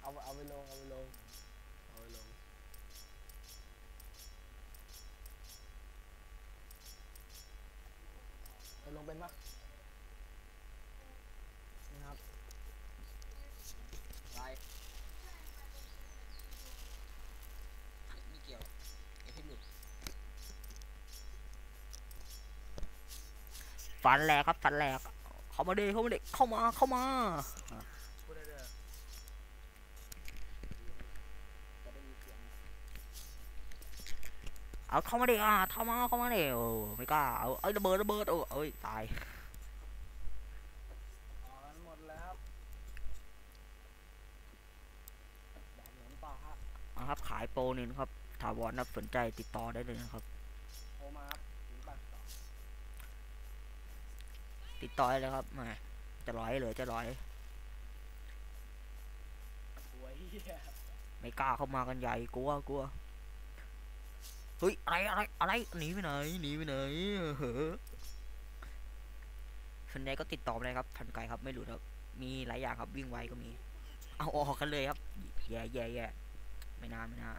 เอาเอาไปลงเอาไปลงเอาไปลงไปลงเป็นปะนี่ครับไรไม่เกี่ยวไอ้ที่หลุดฟันแหลกครับฟันแหลกเข้ามาดิเข้ามาดิเข้ามาเข้ามา พูดได้เลยจะได้มีเสียง เอาเข้ามาดิอะเข้ามาเข้ามาดิโอ้ไม่กล้าเอาเอ้ยระเบิดระเบิดเออเอ้ยตายอ๋อหมดแล้วครับแดดเหมือนต่อครับขายโปรนี่นะครับถาวรนับสนใจติดต่อได้เลยนะครับโทรมาครับติดต่อเลยครับมาจะร้อยเหลือจะร้อยไม่กล้าเข้ามากันใหญ่กลัวกลัว ฮ้ยอะไรอะไรอะไรหนีไปไหนหนีไปไหนเฮ้อส่วนใหญ่ก็ติดต่อไปเลยครับทันไกลครับไม่หลุดครับ มีหลายอย่างครับวิ่งไวก็มี เอาออกกันเลยครับ แย่แย่แย่ไม่นานไม่นาน